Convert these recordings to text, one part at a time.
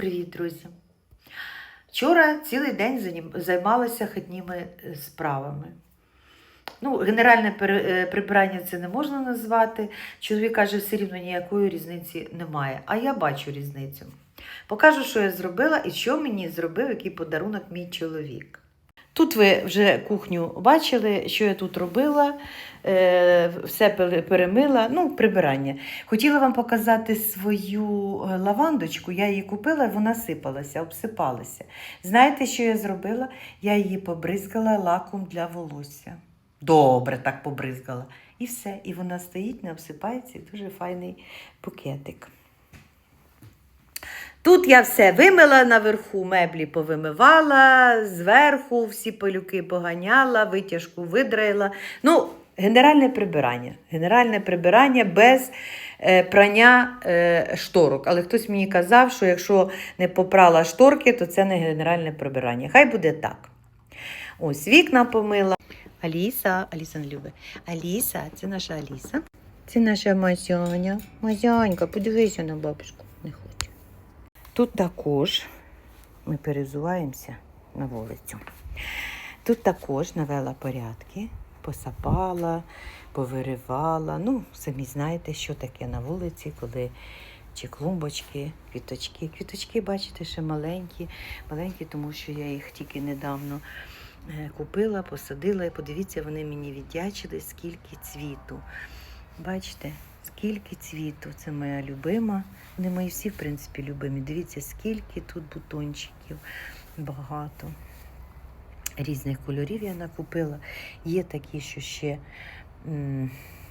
Привіт, друзі! Вчора цілий день займалася хатніми е, справами. Ну, генеральне е, прибирання це не можна назвати. Чоловік каже, все рівно ніякої різниці немає. А я бачу різницю. Покажу, що я зробила і що мені зробив, який подарунок мій чоловік. Тут ви вже кухню бачили, що я тут робила, е, все перемила, ну, прибирання. Хотіла вам показати свою е, лавандочку. Я її купила, вона сипалася, обсипалася. Знаєте, що я зробила? Я її побризгала лаком для волосся. Добре так побризгала. І все. І вона стоїть, не обсипається, і дуже файний букетик. Тут я все вимила наверху, меблі повимивала, зверху всі пилюки поганяла, витяжку видраїла. Ну, генеральне прибирання. Генеральне прибирання без е, прання е, шторок. Але хтось мені казав, що якщо не попрала шторки, то це не генеральне прибирання. Хай буде так. Ось вікна помила. Аліса, Аліса не любить. Аліса, це наша Аліса. Це наша Мазяня. Мазянька, подивися на бабушку. Тут також ми перезуваємося на вулицю. Тут також навела порядки, посапала, повиривала. Ну, самі знаєте, що таке на вулиці, коли чи клумбочки, квіточки. Квіточки, бачите, ще маленькі, маленькі, тому що я їх тільки недавно е, купила, посадила. І подивіться, вони мені віддячили, скільки цвіту. Бачите, скільки цвіту. Це моя любима. Вони мої всі, в принципі, любимі. Дивіться, скільки тут бутончиків багато. Різних кольорів я накупила. Є такі, що ще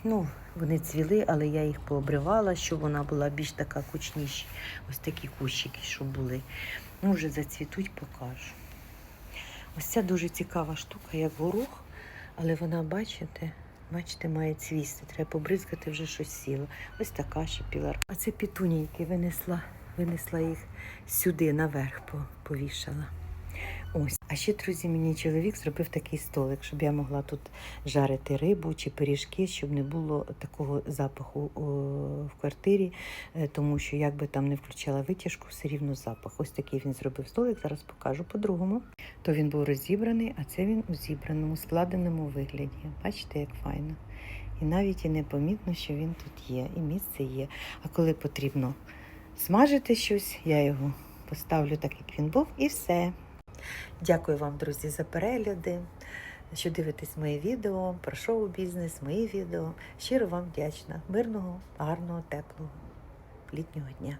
ну, вони цвіли, але я їх пообривала, щоб вона була більш така кучніша. Ось такі кущики, що були. Ну, вже зацвітуть, покажу. Ось ця дуже цікава штука, як горох, але вона, бачите, бачите, має цвісти. Треба побризкати, вже щось сіло. Ось така ще пілар. А це пітунійки винесла, винесла їх сюди, наверх по- повішала. Ось. А ще, друзі, мені чоловік зробив такий столик, щоб я могла тут жарити рибу чи пиріжки, щоб не було такого запаху в квартирі, е, тому що як би там не включала витяжку, все рівно запах. Ось такий він зробив столик, зараз покажу по-другому. То він був розібраний, а це він у зібраному, складеному вигляді. Бачите, як файно. І навіть і не помітно, що він тут є, і місце є. А коли потрібно смажити щось, я його поставлю так, як він був, і все. Дякую вам, друзі, за перегляди, що дивитесь мої відео про шоу-бізнес, мої відео. Щиро вам вдячна. Мирного, гарного, теплого літнього дня.